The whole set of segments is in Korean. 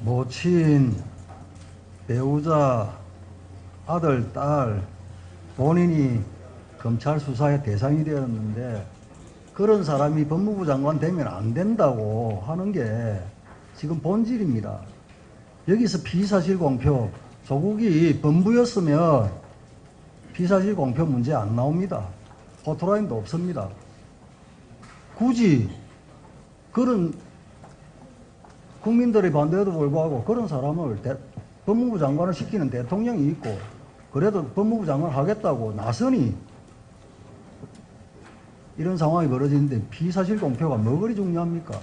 모친, 배우자, 아들, 딸, 본인이 검찰 수사의 대상이 되었는데 그런 사람이 법무부 장관 되면 안 된다고 하는 게 지금 본질입니다. 여기서 피사실 공표, 조국이 범부였으면 피사실 공표 문제 안 나옵니다. 포토라인도 없습니다. 굳이 그런 국민들의 반대에도 불구하고 그런 사람을 대- 법무부 장관을 시키는 대통령이 있고 그래도 법무부 장관 하겠다고 나서니 이런 상황이 벌어지는데 피사실 공표가 뭐 그리 중요합니까?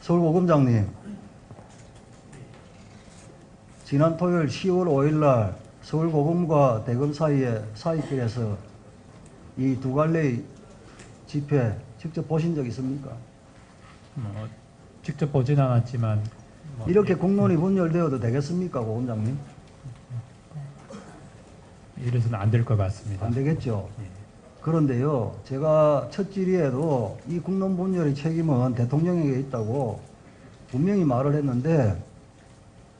서울고검장님 지난 토요일 10월 5일 날 서울고검과 대검 사이에 사이길에서 이 두 갈래의 집회 직접 보신 적 있습니까? 뭐 직접 보진 않았지만 뭐 이렇게 공론이 분열되어도 되겠습니까, 고검장님? 이래서는 안 될 것 같습니다. 안 되겠죠. 예. 그런데요, 제가 첫 질의에도 이 국론 분열의 책임은 대통령에게 있다고 분명히 말을 했는데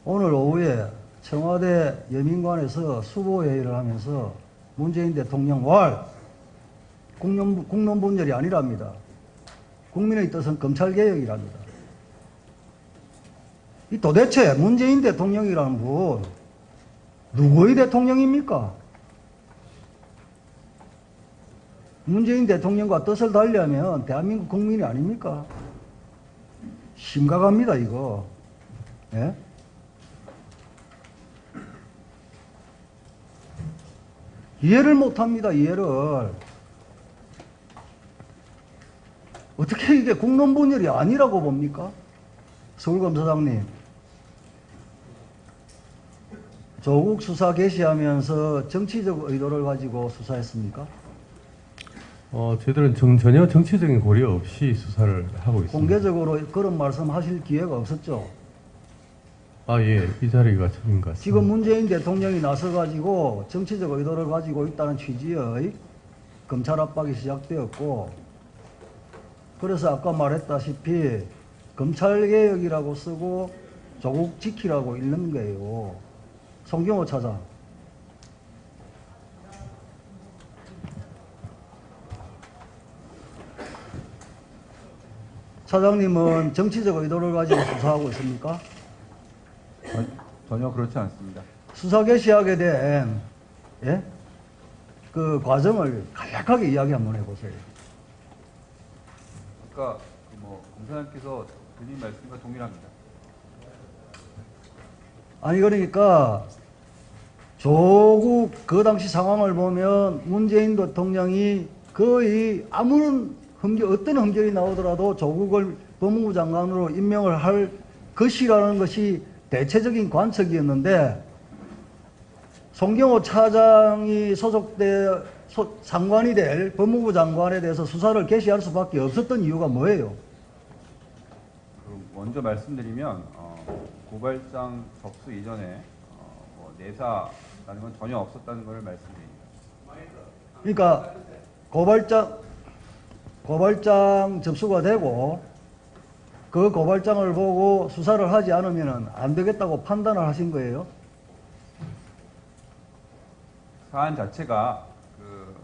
오늘 오후에 청와대 여민관에서 수보회의를 하면서 문재인 대통령 왈 국론, 국론 분열이 아니랍니다. 국민의 뜻은 검찰개혁이랍니다. 이 도대체 문재인 대통령이라는 분 누구의 대통령입니까? 문재인 대통령과 뜻을 달리하면 대한민국 국민이 아닙니까? 심각합니다, 이거. 예? 이해를 못 합니다, 이해를. 어떻게 이게 국론 분열이 아니라고 봅니까? 서울검사장님. 조국 수사 개시하면서 정치적 의도를 가지고 수사했습니까? 어, 저희들은 정- 전혀 정치적인 고려 없이 수사를 하고 있습니다. 공개적으로 그런 말씀 하실 기회가 없었죠. 아, 예. 이 자리가 처음인 것 같습니다. 지금 문재인 대통령이 나서가지고 정치적 의도를 가지고 있다는 취지의 검찰 압박이 시작되었고, 그래서 아까 말했다시피 검찰개혁이라고 쓰고 조국 지키라고 읽는 거예요. 송경호 차장. 차장님은 정치적 의도를 가지고 수사하고 있습니까? 전- 전혀 그렇지 않습니다. 수사 개시하게 된, 예? 그 과정을 간략하게 이야기 한번 해보세요. 아까 그뭐 검사장께서 드린 말씀과 동일합니다. 아니, 그러니까, 조국 그 당시 상황을 보면 문재인 대통령이 거의 아무런 흠결, 어떤 흠결이 나오더라도 조국을 법무부 장관으로 임명을 할 것이라는 것이 대체적인 관측이었는데, 송경호 차장이 소속돼 소- 상관이 될 법무부 장관에 대해서 수사를 개시할 수밖에 없었던 이유가 뭐예요? 그 먼저 말씀드리면 어, 고발장 접수 이전에 어, 뭐 내사라는 건 전혀 없었다는 것을 말씀드립니다. 그러니까 고발장 고발장 접수가 되고 그 고발장을 보고 수사를 하지 않으면 안 되겠다고 판단을 하신 거예요. 사안 자체가 그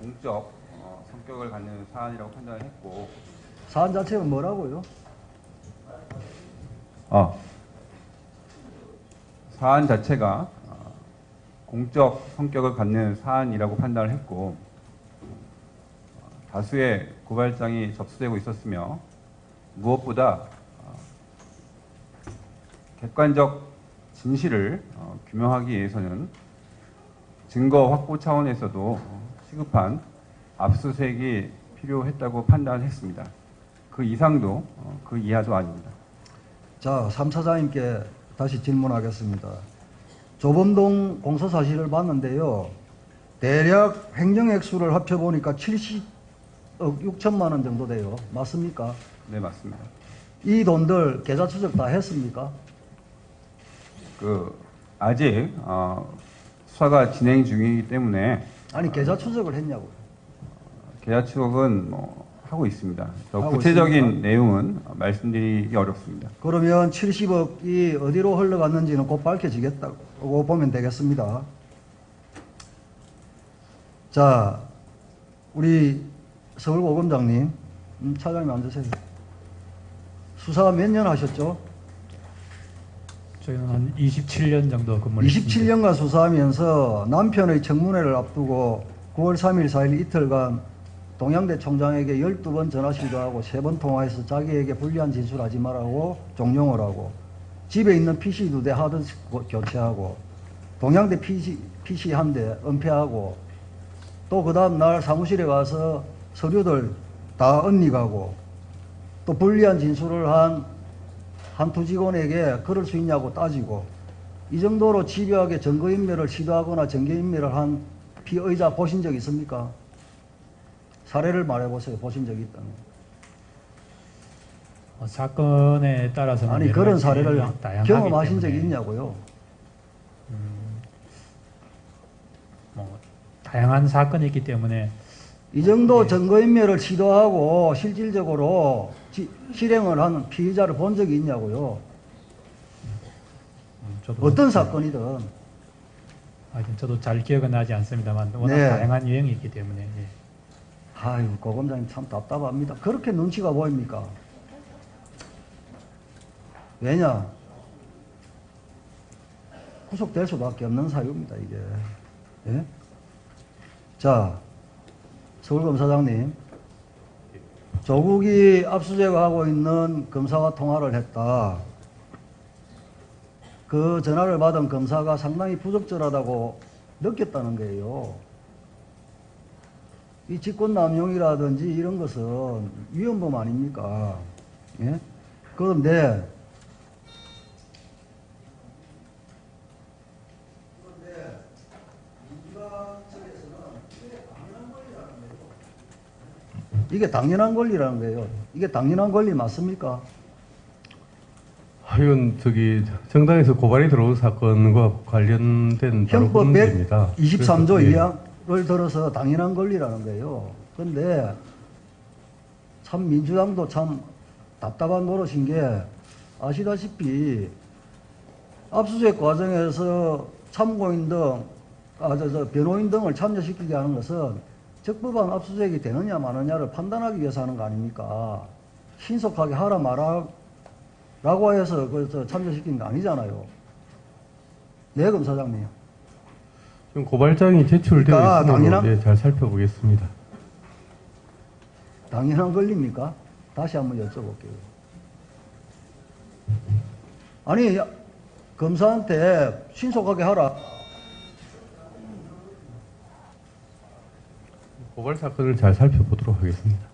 공적 어, 성격을 갖는 사안이라고 판단을 했고 사안 자체가 뭐라고요? 아, 사안 자체가 어, 공적 성격을 갖는 사안이라고 판단을 했고 어, 다수의 고발장이 접수되고 있었으며 무엇보다 어, 객관적 진실을 어, 규명하기 위해서는 증거 확보 차원에서도 어, 시급한 압수수색이 필요했다고 판단했습니다. 그 이상도 어, 그 이하도 아닙니다. 자, 삼차장님께 다시 질문하겠습니다. 조범동 공소 사실을 봤는데요. 대략 횡령액수를 합쳐보니까 70억 6천만 원 정도 돼요. 맞습니까? 네, 맞습니다. 이 돈들 계좌 추적 다 했습니까? 그 아직 어, 수사가 진행 중이기 때문에 아니 계좌 추적을 했냐고요. 계좌 추적은 뭐 하고 있습니다. 더 하고 구체적인 있습니까? 내용은 말씀드리기 어렵습니다. 그러면 70억이 어디로 흘러갔는지는 곧 밝혀지겠다고 보면 되겠습니다. 자, 우리 서울고검장님, 음, 차장님 앉으세요. 수사 몇 년 하셨죠? 저희는 한 27년 정도 근무를 했습니다. 27년간 수사하면서 남편의 청문회를 앞두고 9월 3일, 4일 이틀간 동양대 총장에게 12번 전화 시도하고 3번 통화해서 자기에게 불리한 진술하지 말라고 종용을 하고 집에 있는 PC 두 대 하드디스크 교체하고 동양대 PC, PC 한 대 은폐하고 또 그 다음 날 사무실에 가서 서류들 다 언니가고 또 불리한 진술을 한 한두 직원에게 그럴 수 있냐고 따지고 이 정도로 집요하게 증거인멸을 시도하거나 증거인멸을 한 피의자 보신 적 있습니까? 사례를 말해보세요. 보신 적이 있다면. 어, 사건에 따라서는 아니 그런 사례를 경험하신 적이 있냐고요. 뭐 다양한 사건이 있기 때문에 이 정도 예. 증거인멸을 시도하고 실질적으로 지- 실행을 하는 피의자를 본 적이 있냐고요. 음, 어떤 사건이든 하여튼 저도 잘 기억은 나지 않습니다만 워낙 네. 다양한 유형이 있기 때문에 예. 아유 고검장님 참 답답합니다. 그렇게 눈치가 보입니까? 왜냐? 구속될 수밖에 없는 사유입니다 이게. 예? 자 서울검사장님 조국이 압수수색하고 있는 검사와 통화를 했다. 그 전화를 받은 검사가 상당히 부적절하다고 느꼈다는 거예요. 이 직권 남용이라든지 이런 것은 위헌범 아닙니까? 예? 그런데 이게 당연한 권리라는 거예요. 이게 당연한 권리 맞습니까? 아, 이건 저기 정당에서 고발이 들어온 사건과 관련된 형법 문제입니다. 123조 그래서, 예. 2항을 들어서 당연한 권리라는 거예요. 근데 참 민주당도 참 답답한 노릇인 게 아시다시피 압수수색 과정에서 참고인 등, 아, 저, 저, 변호인 등을 참여시키게 하는 것은 적법한 압수수색이 되느냐 마느냐를 판단하기 위해서 하는 거 아닙니까? 신속하게 하라 마라 라고 해서 그, 저, 참여시킨 거 아니잖아요. 네, 검사장님. 지금 고발장이 제출되어 그러니까 있으므로 당연한- 네, 잘 살펴보겠습니다. 당연한 권리입니까? 다시 한번 여쭤볼게요. 아니, 검사한테 신속하게 하라. 고발 사건을 잘 살펴보도록 하겠습니다.